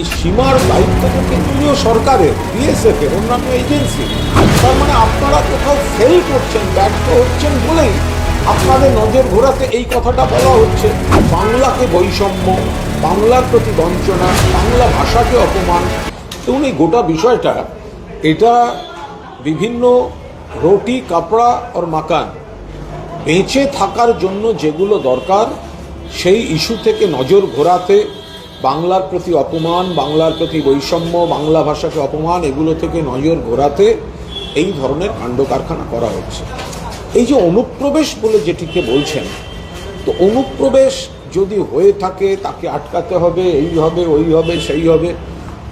এই সীমার দায়িত্ব তো কেন্দ্রীয় সরকারের বিএসএফ এর, অন্যান্য এজেন্সি তার মানে আপনারা কোথাও ফেল করছেন, ব্যর্থ হচ্ছেন বলেই আপনাদের নজর ঘোরাতে এই কথাটা বলা হচ্ছে। বাংলাকে বৈষম্য, বাংলার প্রতি বঞ্চনা, বাংলা ভাষাকে অপমান। এই গোটা বিষয়টা, এটা বিভিন্ন রুটি, কাপড়া আর মাকান বেঁচে থাকার জন্য যেগুলো দরকার, সেই ইস্যু থেকে নজর ঘোরাতে বাংলার প্রতি অপমান, বাংলার প্রতি বৈষম্য, বাংলা ভাষাকে অপমান, এগুলো থেকে নজর ঘোরাতে এই ধরনের কাণ্ড কারখানা করা হচ্ছে। এই যে অনুপ্রবেশ বলে যেটিকে বলছেন, তো অনুপ্রবেশ যদি হয়ে থাকে, তাকে আটকাতে হবে, এই হবে, ওই হবে, সেই হবে।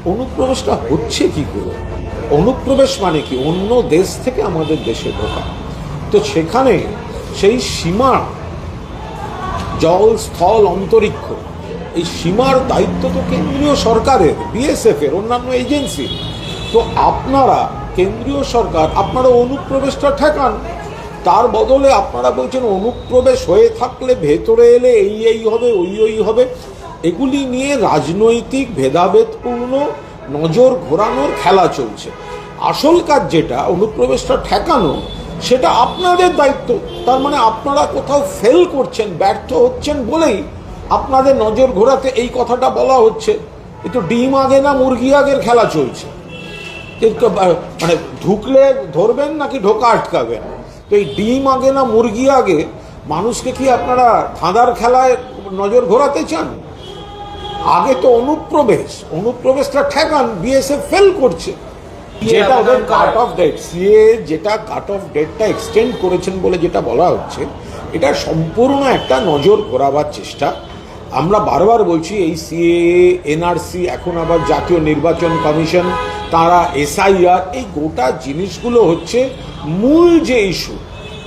অনুপ্রবেশটা হচ্ছে কি করে? অনুপ্রবেশ মানে কি? অন্য দেশ থেকে আমাদের দেশে ঢোকা। তো সেখানে সেই সীমা, জল, স্থল, অন্তরিক্ষ এই সীমার দায়িত্ব তো কেন্দ্রীয় সরকারের বিএসএফ এর, অন্যান্য এজেন্সি। তো আপনারা কেন্দ্রীয় সরকার, আপনারা অনুপ্রবেশটা ঠেকান। তার বদলে আপনারা বলছেন অনুপ্রবেশ হয়ে থাকলে ভেতরে এলে এই এই হবে, ওই ওই হবে। এগুলি নিয়ে রাজনৈতিক ভেদাভেদপূর্ণ নজর ঘোরানোর খেলা চলছে। আসল কাজ যেটা, অনুপ্রবেশটা ঠেকানো, সেটা আপনাদের দায়িত্ব। তার মানে আপনারা কোথাও ফেল করছেন, ব্যর্থ হচ্ছেন বলেই আপনাদের নজর ঘোরাতে এই কথাটা বলা হচ্ছে। এ তো ডিম আগে না মুরগি আগের খেলা চলছে? কিন্তু, মানে ঢুকলে ধরবেন নাকি ঢোকা আটকাবেন? তো এই ডিম আগে না মুরগি আগে মানুষকে কি আপনারা ধাঁধার খেলায় নজর ঘোরাতে চান? আগে তো অনুপ্রবেশ অনুপ্রবেশটা ঠেকান বিএসএফ ফেল করছে। যেটা ওদের কাট অফ ডেট সিএ যেটা কাট অফ ডেটটা এক্সটেন্ড করেছেন বলে যেটা বলা হচ্ছে এটা সম্পূর্ণ একটা নজর ঘোরাবার চেষ্টা। আমরা বারবার বলছি, এই সিএ এনআরসি এখন আবার জাতীয় নির্বাচন কমিশন, তারা এসআইআর এই গোটা জিনিসগুলো হচ্ছে মূল যে ইস্যু,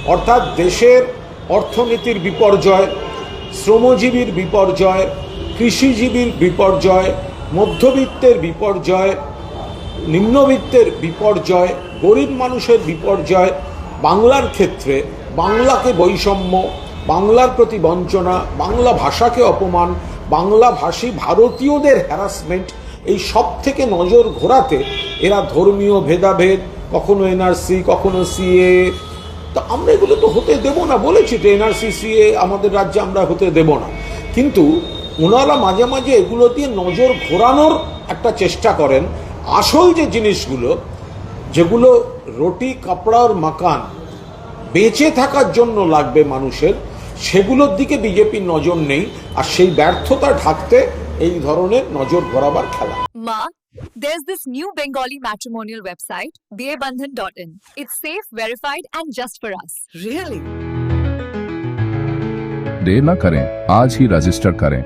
অর্থাৎ দেশের অর্থনীতির বিপর্যয়, শ্রমজীবীর বিপর্যয়, কৃষিজীবীর বিপর্যয়, মধ্যবিত্তের বিপর্যয়, নিম্নবিত্তের বিপর্যয়, গরিব মানুষের বিপর্যয়, বাংলার ক্ষেত্রে বাংলাকে বৈষম্য বাংলার প্রতি বঞ্চনা, বাংলা ভাষাকে অপমান, বাংলা ভাষী ভারতীয়দের হ্যারাসমেন্ট এই সব থেকে নজর ঘোরাতে এরা ধর্মীয় ভেদাভেদ, কখনো এনআরসি কখনো সিএ তো আমরা এগুলো তো হতে দেব না বলেছি তো এনআরসি সিএ আমাদের রাজ্যে আমরা হতে দেব না। কিন্তু ওনারা মাঝে মাঝে এগুলো দিয়ে নজর ঘোরানোর একটা চেষ্টা করেন। আসল যে জিনিসগুলো, যেগুলো রুটি কাপড়ার মাকান বেঁচে থাকার জন্য লাগবে মানুষের সেগুলোর দিকে বিজেপির নজর নেই আর সেই ব্যর্থতা ঢাকতে এই ধরনের নজর ঘোরাবার খেলা Ma, there's this new Bengali matrimonial website, bearbandhan.in. It's safe, verified, and just for us. Really? देर न करें आज ही रजिस्टर करें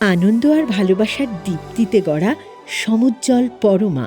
আনন্দ আর ভালোবাসার দীপ্তিতে গড়া সমুজ্জ্বল পরমা